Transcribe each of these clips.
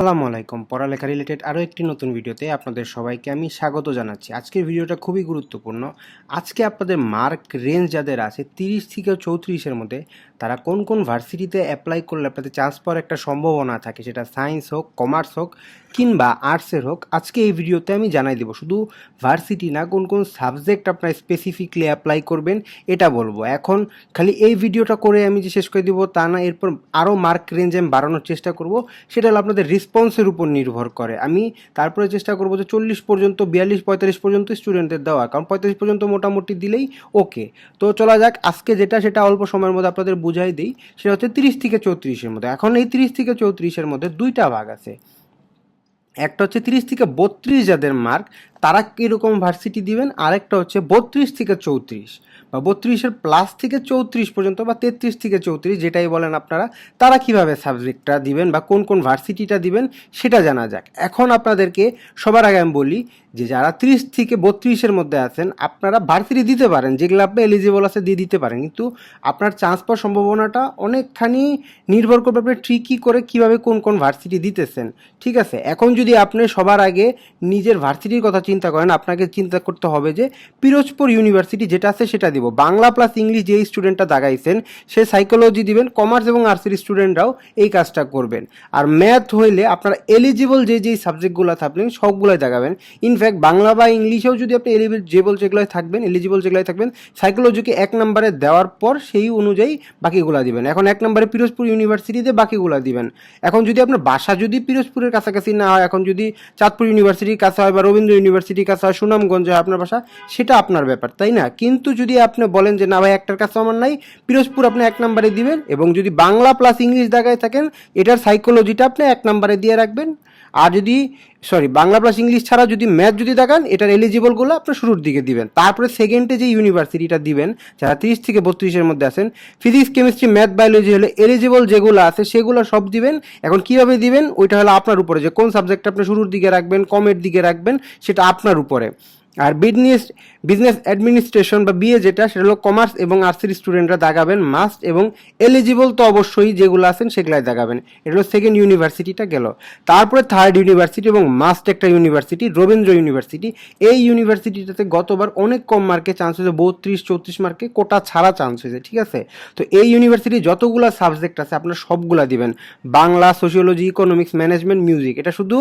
আসসালামু আলাইকুম। পড়ালেখা রিলেটেড আরও একটি নতুন ভিডিওতে আপনাদের সবাইকে আমি স্বাগত জানাচ্ছি। আজকের ভিডিওটা খুবই গুরুত্বপূর্ণ। আজকে আপনাদের মার্ক রেঞ্জ যাদের আছে, তিরিশ থেকে চৌত্রিশের মধ্যে তারা কোন কোন ভার্সিটিতে অ্যাপ্লাই করলে আপনাদের চান্স পাওয়ার একটা সম্ভাবনা থাকে? সেটা সায়েন্স হোক কমার্স হোক, কিংবা আর্টসের হোক, আজকে এই ভিডিওতে আমি জানাই দেবো। শুধু ভার্সিটি না, কোন কোন সাবজেক্ট আপনার স্পেসিফিকলি অ্যাপ্লাই করবেন, এটা বলব। এখন খালি এই ভিডিওটা করে আমি যে শেষ করে দেবো, তা না, এরপর আরও মার্ক রেঞ্জ আমি বাড়ানোর চেষ্টা করব। সেটা হলো আপনাদের রেসপন্সের উপর নির্ভর করে। আমি তারপরে চেষ্টা করব যে চল্লিশ পর্যন্ত, বিয়াল্লিশ, পঁয়তাল্লিশ পর্যন্ত স্টুডেন্টদের দেওয়া। কারণ পঁয়তাল্লিশ পর্যন্ত মোটামুটি দিলেই ওকে তো চলা যাক, আজকে যেটা, সেটা অল্প সময়ের মধ্যে আপনাদের বুঝাই দিই, সেটা হচ্ছে তিরিশ থেকে চৌত্রিশের মধ্যে। এখন এই তিরিশ থেকে চৌত্রিশের মধ্যে দুইটা ভাগ আছে। একটা হচ্ছে তিরিশ থেকে বত্রিশ যাদের মার্ক তারা কীরকম ভার্সিটি দিবেন? আরেকটা হচ্ছে বত্রিশ থেকে চৌত্রিশ। বা বত্রিশের প্লাস থেকে চৌত্রিশ পর্যন্ত বা তেত্রিশ থেকে চৌত্রিশ, যেটাই বলেন আপনারা, তারা কীভাবে সাবজেক্টটা দিবেন বা কোন কোন ভার্সিটিটা দিবেন সেটা জানা যাক। এখন আপনাদেরকে সবার আগে আমি বলি যে যারা ত্রিশ থেকে বত্রিশের মধ্যে আছেন, আপনারা ভার্সিটি দিতে পারেন। যেগুলো আপনি এলিজিবল আছে দিয়ে দিতে পারেন। কিন্তু আপনার চান্স পাওয়ার সম্ভাবনাটা অনেকখানি নির্ভর করবে আপনি ট্রিকি করে কীভাবে কোন কোন ভার্সিটি দিতেছেন। ঠিক আছে? এখন যদি আপনি সবার আগে নিজের ভার্সিটির কথা চিন্তা করেন, আপনাকে চিন্তা করতে হবে যে পিরোজপুর ইউনিভার্সিটি যেটা আছে সেটা দিব। বাংলা প্লাস ইংলিশ যেই স্টুডেন্টটা দাগাইছেন সে সাইকোলজি দিবেন কমার্স এবং আর্টসের স্টুডেন্টরাও এই কাজটা করবেন। আর ম্যাথ হইলে আপনার এলিজিবল যে যেই সাবজেক্টগুলো থাকবেন, সবগুলোই দাগাবেন ইনফ্যাক্ট বাংলা বা ইংলিশেও যদি আপনি এলিজিবল যেগুলোই থাকবেন এলিজিবল যেগুলোই থাকবেন সাইকোলজিকে এক নম্বরে দেওয়ার পর সেই অনুযায়ী বাকিগুলো দিবেন। এখন এক নম্বরে পিরোজপুর ইউনিভার্সিটিতে বাকিগুলো দিবেন। এখন যদি আপনার বাসা যদি পিরোজপুরের কাছাকাছি না হয়, এখন যদি চাঁদপুর ইউনিভার্সিটির কাছে হয় বা রবীন্দ্র ইউনিভার্সিটির কাছে হয় সুনামগঞ্জে হয় আপনার বাসা, সেটা আপনার ব্যাপার, তাই না? কিন্তু যদি আপনি বলেন যে না ভাই, একটার কাছে আমার নাই, পিরোজপুর আপনি এক নম্বরে দিবেন এবং যদি বাংলা প্লাস ইংলিশ দেখায় থাকেন, এটার সাইকোলজিটা আপনি এক নম্বরে দিয়ে রাখবেন। আর যদি সরি বাংলা প্লাস ইংলিশ ছাড়া যদি ম্যাথ যদি দেখান, এটার এলিজিবলগুলো আপনি শুরুর দিকে দিবেন। তারপরে সেকেন্ডে যে ইউনিভার্সিটিটা দিবেন, যারা তিরিশ থেকে বত্রিশের মধ্যে আছেন ফিজিক্স কেমিস্ট্রি ম্যাথ বায়োলজি হলে এলিজিবল যেগুলো আছে, সেগুলো সব দিবেন। এখন কীভাবে দিবেন? ওইটা হলো আপনার উপরে। যে কোন সাবজেক্ট আপনি শুরুর দিকে রাখবেন, কমের দিকে রাখবেন, সেটা আপনার উপরে। আর বিজনেস বিজনেস অ্যাডমিনিস্ট্রেশন বা বিএ যেটা, সেটা হলো কমার্স এবং আর্টসের স্টুডেন্টরা দাগাবেন মাস্ট এবং এলিজিবল তো অবশ্যই যেগুলো আছেন সেগুলাই দাগাবেন এটা হলো সেকেন্ড ইউনিভার্সিটিটা গেল। তারপরে থার্ড ইউনিভার্সিটি এবং মাস্ট একটা ইউনিভার্সিটি রবীন্দ্র ইউনিভার্সিটি এই ইউনিভার্সিটিটাতে গতবার অনেক কম মার্কে চান্স হয়েছে, বত্রিশ, চৌত্রিশ মার্কে কোটা ছাড়া চান্স হয়েছে, ঠিক আছে? তো এই ইউনিভার্সিটি যতগুলো সাবজেক্ট আছে, আপনার সবগুলা দিবেন। Bangla sociology economics management music এটা শুধু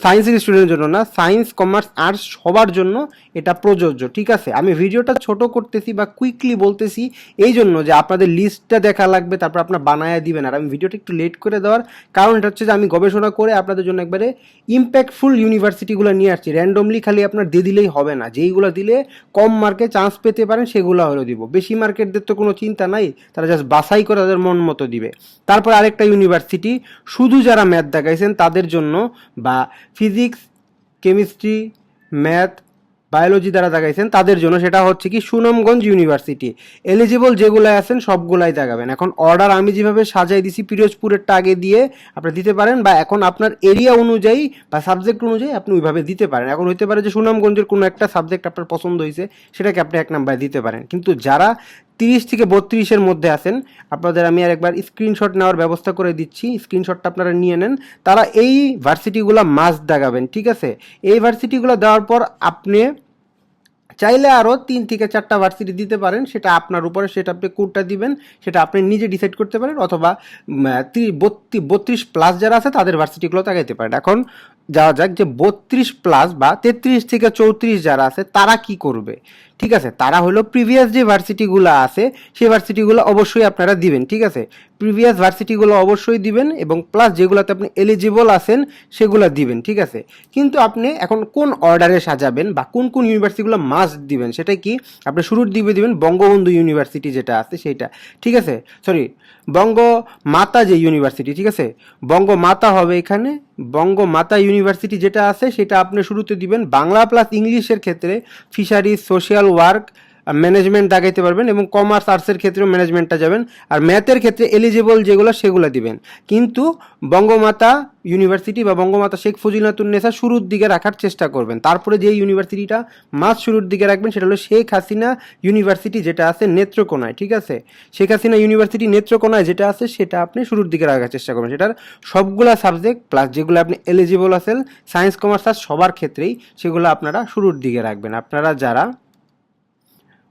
সায়েন্সের স্টুডেন্টের জন্য না সায়েন্স কমার্স আর্টস সবার জন্য এটা প্রযোজ্য, ঠিক আছে? আমি ভিডিওটা ছোট করতেছি বা কুইকলি বলতেছি এই জন্য যে আপনাদের লিস্টটা দেখা লাগবে, তারপর আপনার বানায় দিবেন। আর আমি ভিডিওটা একটু লেট করে দেওয়ার কারণ এটা হচ্ছে যে আমি গবেষণা করে আপনাদের জন্য একবারে ইম্প্যাক্টফুল ইউনিভার্সিটিগুলো নিয়ে আসছি। র্যান্ডমলি খালি আপনার দিয়ে দিলেই হবে না। যেইগুলো দিলে কম মার্কে চান্স পেতে পারেন, সেগুলো হলো দিব। বেশি মার্কেটদের তো কোনো চিন্তা নাই, তারা জাস্ট বাছাই করে তাদের মন মতো দিবে। তারপর আরেকটা ইউনিভার্সিটি শুধু যারা ম্যাথ দেখাইছেন তাদের জন্য বা ফিজিক্স কেমিস্ট্রি ম্যাথ বায়োলজি দ্বারা দেখাইছেন, তাদের জন্য সেটা হচ্ছে কি সুনামগঞ্জ ইউনিভার্সিটি এলিজিবল যেগুলো আছেন, সবগুলাই দেখাবেন। এখন অর্ডার আমি যেভাবে সাজাই দিছি, পিরোজপুরেরটা আগে দিয়ে আপনি দিতে পারেন বা এখন আপনার এরিয়া অনুযায়ী বা সাবজেক্ট অনুযায়ী আপনি ওইভাবে দিতে পারেন। এখন হইতে পারে যে সুনামগঞ্জের কোনো একটা সাবজেক্ট আপনার পছন্দ হয়েছে সেটাকে আপনি এক নাম্বারে দিতে পারেন। কিন্তু যারা তিরিশ থেকে বত্রিশের মধ্যে আছেন। আপনাদের আমি আর একবার স্ক্রিনশট নেওয়ার ব্যবস্থা করে দিচ্ছি। স্ক্রিনশটটা আপনারা নিয়ে নেন। তারা এই ভার্সিটিগুলো মাস্ট দেখাবেন ঠিক আছে? এই ভার্সিটিগুলো দেওয়ার পর আপনি চাইলে আরও তিন থেকে চারটা ভার্সিটি দিতে পারেন। সেটা আপনার উপরে, সেটা আপনি কোডটা দিবেন। সেটা আপনি নিজে ডিসাইড করতে পারেন। অথবা বত্রিশ প্লাস যারা আছে, তাদের ভার্সিটিগুলো তাকাইতে পারেন। এখন যাওয়া যাক যে বত্রিশ প্লাস বা তেত্রিশ থেকে চৌত্রিশ যারা আছে, তারা কি করবে? ঠিক আছে? তারা হলো প্রিভিয়াস যে ভার্সিটিগুলো আছে, সেই ভার্সিটিগুলো অবশ্যই আপনারা দিবেন, ঠিক আছে? প্রিভিয়াস ভার্সিটিগুলো অবশ্যই দিবেন এবং প্লাস যেগুলোতে আপনি এলিজিবল আছেন, সেগুলো দিবেন, ঠিক আছে? কিন্তু আপনি এখন কোন অর্ডারে সাজাবেন বা কোন কোন ইউনিভার্সিটিগুলো মাস্ট দিবেন, সেটা কি? আপনি শুরুর দিকে দিবেন বঙ্গবন্ধু ইউনিভার্সিটি যেটা আছে, সেইটা, ঠিক আছে? সরি বঙ্গ মাতা যে ইউনিভার্সিটি ঠিক আছে? বঙ্গ মাতা হবে এখানে বঙ্গ মাতা ইউনিভার্সিটি যেটা আছে, সেটা আপনি শুরুতে দিবেন। বাংলা প্লাস ইংলিশের ক্ষেত্রে ফিশারিজ সোশ্যাল ওয়ার্ক ম্যানেজমেন্ট দাগাইতে পারবেন এবং কমার্স আর্টসের ক্ষেত্রেও ম্যানেজমেন্টটা যাবেন। আর ম্যাথের ক্ষেত্রে এলিজিবল যেগুলো, সেগুলো দিবেন। কিন্তু বঙ্গমাতা ইউনিভার্সিটি বা বঙ্গমাতা শেখ ফজিলাতুন্নেসা শুরুর দিকে রাখার চেষ্টা করবেন। তারপরে যে ইউনিভার্সিটিটা মাস শুরুর দিকে রাখবেন, সেটা হলো শেখ হাসিনা ইউনিভার্সিটি যেটা আছে নেত্রকোনায়, ঠিক আছে? শেখ হাসিনা ইউনিভার্সিটি নেত্রকোনায় যেটা আছে, সেটা আপনি শুরুর দিকে রাখার চেষ্টা করবেন। সেটার সবগুলা সাবজেক্ট প্লাস যেগুলো আপনি এলিজিবল আছেন সায়েন্স কমার্স আর সবার ক্ষেত্রেই, সেগুলো আপনারা শুরুর দিকে রাখবেন। আপনারা যারা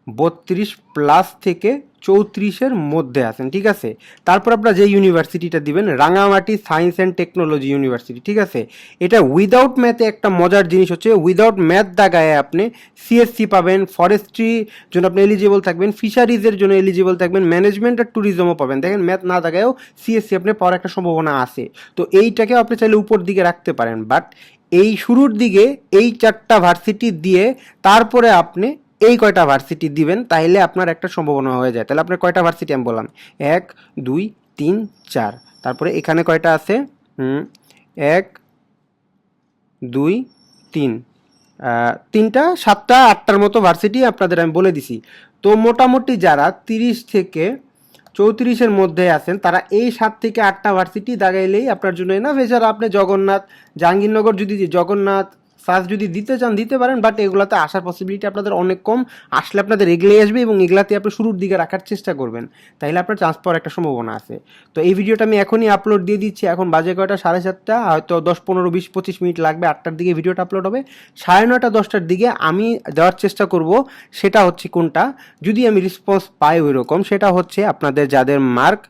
বত্রিশ প্লাস থেকে চৌত্রিশের মধ্যে আছেন, ঠিক আছে? তারপর আপনারা যে ইউনিভার্সিটিটা দিবেন, Rangamati science and technology university ঠিক আছে? এটা উইদাউট ম্যাথে একটা মজার জিনিস হচ্ছে উইদাউট ম্যাথ দাগায় আপনি সিএসসি পাবেন ফরেস্ট্রি জন্য আপনি এলিজিবল থাকবেন ফিশারিজের জন্য এলিজিবল থাকবেন ম্যানেজমেন্ট আর ট্যুরিজমও পাবেন। দেখেন ম্যাথ না দাগায়ও সিএসসি আপনি পাওয়ার একটা সম্ভাবনা আছে। তো এইটাকেও আপনি চাইলে উপর দিকে রাখতে পারেন বাট এই শুরুর দিকে এই চারটা ভার্সিটি দিয়ে তারপরে আপনি এই কয়টা ভার্সিটি দিবেন তাহলে আপনার একটা সম্ভাবনা হয়ে যায়। তাহলে আপনার কয়টা ভার্সিটি আমি বললাম? এক, দুই, তিন, চার। তারপরে এখানে কয়টা আছে? এক, দুই, তিন। তিনটা, সাতটা, আটটার মতো ভার্সিটি আপনাদের আমি বলে দিছি। তো মোটামুটি যারা তিরিশ থেকে চৌত্রিশের মধ্যে আছেন, তারা এই সাত থেকে আটটা ভার্সিটি দাগাইলেই আপনার জন্য না এছাড়া আপনি জগন্নাথ, জাহাঙ্গীরনগর যদি, জগন্নাথ সার্চ যদি দিতে চান, দিতে পারেন বাট এগুলাতে আসার পসিবিলিটি আপনাদের অনেক কম। আসলে আপনাদের এগলেই আসবে এবং এগুলাতে আপনি শুরুর দিকে রাখার চেষ্টা করবেন। তাহলে আপনার চান্স পাওয়ার একটা সম্ভাবনা আছে। তো এই ভিডিওটা আমি এখনই আপলোড দিয়ে দিচ্ছি। এখন বাজে কয়টা? সাড়ে সাতটা। হয়তো দশ, পনেরো, বিশ, পঁচিশ মিনিট লাগবে। আটটার দিকে ভিডিওটা আপলোড হবে। সাড়ে নয়টা, দশটার দিকে আমি দেওয়ার চেষ্টা করব। সেটা হচ্ছে কোনটা? যদি আমি রেসপন্স পাই ওই রকম সেটা হচ্ছে আপনাদের যাদের মার্ক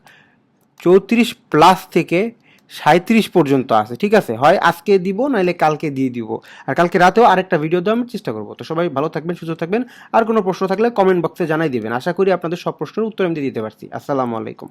চৌত্রিশ প্লাস থেকে সাঁত্রিশ পর্যন্ত আছে, ঠিক আছে? হয় আজকে দিব নাহলে কালকে দিয়ে দিব। আর কালকে রাতেও আরেকটা ভিডিও দেওয়ার চেষ্টা করব। তো সবাই ভালো থাকবেন, সুস্থ থাকবেন। আর কোনো প্রশ্ন থাকলে কমেন্ট বক্সে জানাই দিবেন। আশা করি আপনাদের সব প্রশ্নের উত্তর আমি দিতে পারছি। আসসালামু আলাইকুম।